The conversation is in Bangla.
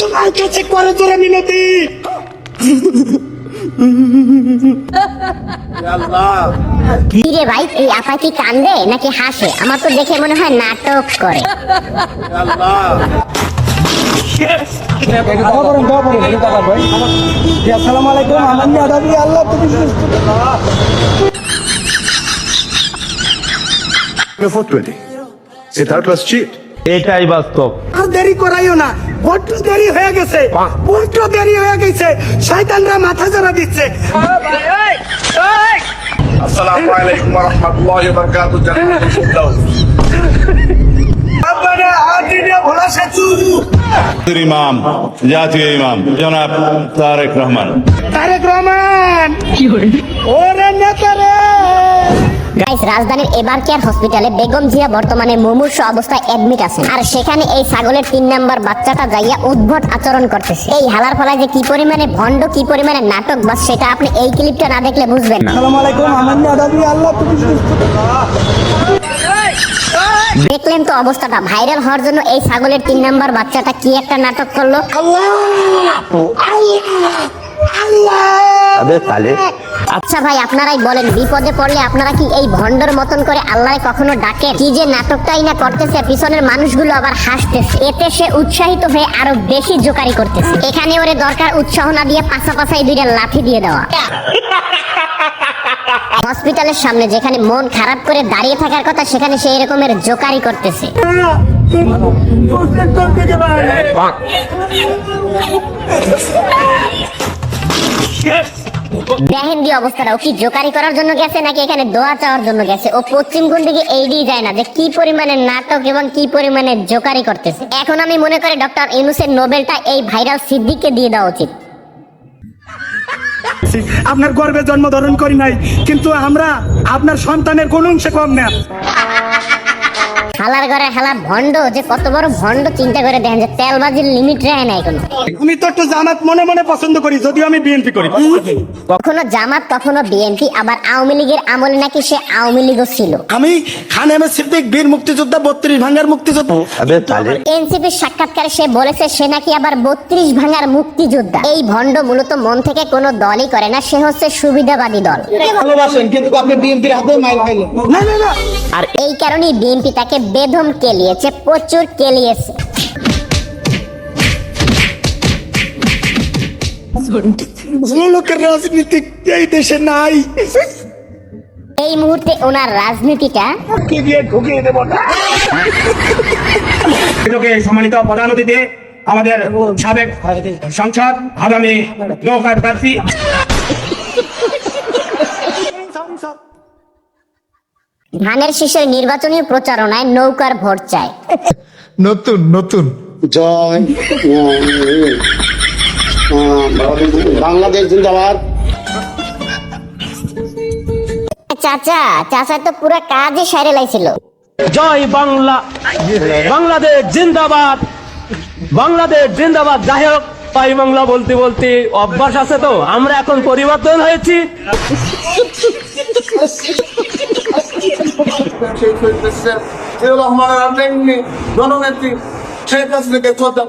তোমার কাছে করে জোরে মিনতি কি রে ভাই, এই আপা কি কান্দে নাকি হাসে? আমার তো দেখে মনে হয় নাটক করে। আসসালামু আলাইকুম আল্লাহ। তুমি সুস্থ for 20. Say third class এটাই বাস্তব। আর দেরি করাইও না। দেরি হয়ে গেছে। বড্ড দেরি হয়ে গেছে। শয়তানরা মাথা জড়া দিচ্ছে। rahmatullahi wa barakatuh. Jangan আপনারা আদিনে ভোলা সেতু। ইমাম জাতীয় ইমাম জনাব তারেক রহমান। তারেক রহমান। ওরে নেতারে। গাইস রাজধানীর এবার কেয়ার হসপিটালে বেগম জিয়া বর্তমানে মুমূর্ষ অবস্থায় অ্যাডমিট আছে আর সেখানে এই ছাগলের তিন নাম্বার বাচ্চাটা যাইয়া উদ্ভট আচরণ করতেছে। এই হালার ফলায় যে কি পরিমাণে ভণ্ড কি পরিমাণে নাটক বাস সেটা আপনি এই ক্লিপটা না দেখলে বুঝবেন না। আসসালামু আলাইকুম আল্লাহ তুমি দেখলেন তো অবস্থাটা ভাইরাল হওয়ার জন্য এই ছাগলের তিন নাম্বার বাচ্চাটা কি একটা নাটক করল? আল্লাহ! আল্লাহ! আল্লাহ! আচ্ছা ভাই, আপনারাই বলেন, বিপদে পড়লে আপনারা কি এই ভণ্ডর মতন করে আল্লাহ কখনো ডাকে কি যে নাটকটাই না করতেছে, পিছনের মানুষগুলো আবার হাসতেছে। এতে সে উৎসাহিত হয়ে আরও বেশি জোকারি করতেছে। এখানে ওরে দরকার উৎসাহ না দিয়ে পাশা পাশাই দুইটা লাঠি দিয়ে দেওয়া। হসপিটালের সামনে যেখানে মন খারাপ করে দাঁড়িয়ে থাকার কথা, সেখানে সেই রকমের জোকারি করতেছে। দেখেন ও কি জোকারি করার জন্য গেছে নাকি এখানে দোয়া চাওয়ার জন্য গেছে? ও পশ্চিম কোন দিকে যায় না, যে কি নাটক এবং কি জোকারি করতেছে। এখন আমি মনে করি ডক্টর ইউনুসের নোবেলটা এই ভাইরাল সিদ্দিককে দিয়ে দেওয়া উচিত। আপনার গর্বে জন্ম ধারণ করি নাই, কিন্তু আমরা আপনার সন্তানের কোন অংশে কম না। হালার ঘরে হালা ভণ্ড যে কত বড় ভণ্ড চিন্তা করে দেখেন যে তেলবাজির লিমিট রাখে নাই কোনো। আমি তো একটু জামাত মনে মনে পছন্দ করি যদিও আমি বিএনপি করি। কখনো জামাত কখনো বিএনপি আবার আওয়ামী লীগের আমলে নাকি সে আওয়ামী লীগও ছিল। আমি খান এম সিদ্দিক বীর মুক্তিযোদ্ধা বত্রিশ ভাঙ্গার মুক্তিযোদ্ধা। এনসিপির সাক্ষাৎকারে সে বলেছে সে নাকি আবার বত্রিশ ভাঙার মুক্তিযোদ্ধা। এই ভণ্ড মূলত মন থেকে কোনো দলই করে না সে হচ্ছে সুবিধাবাদী দল। ভালোবাসেন কিন্তু আপনি বিএনপির হাতে মাইল খাইলেন। না না না আর এই কারণেই বিএনপি তাকে বেদম কেলিয়েছে প্রচুর কেলিয়েছে। ভালো লোকের রাজনীতি এই দেশে নাই। এই মুহূর্তে ওনার রাজনীতিটা এটাকে সম্মানিত প্রধান অতিথি আমাদের সাবেক সংসদ আগামী নৌকার প্রার্থী। ধানের শীষের নির্বাচনী প্রচারণায় নৌকার ভোট চায়। নতুন নতুন। জয় বাংলাদেশ জিন্দাবাদ। চাচা চাচা তো পুরো কাজই সারে লাইছিল। জয় বাংলা। বাংলাদেশ জিন্দাবাদ। বাংলাদেশ জিন্দাবাদ। যাই হোক পাই বাংলা বলতে বলতে অভ্যাস আছে তো। আমরা এখন পরিবর্তন হয়েছি। জননেত্রী শেখ হাসিনাকে শ্রদ্ধা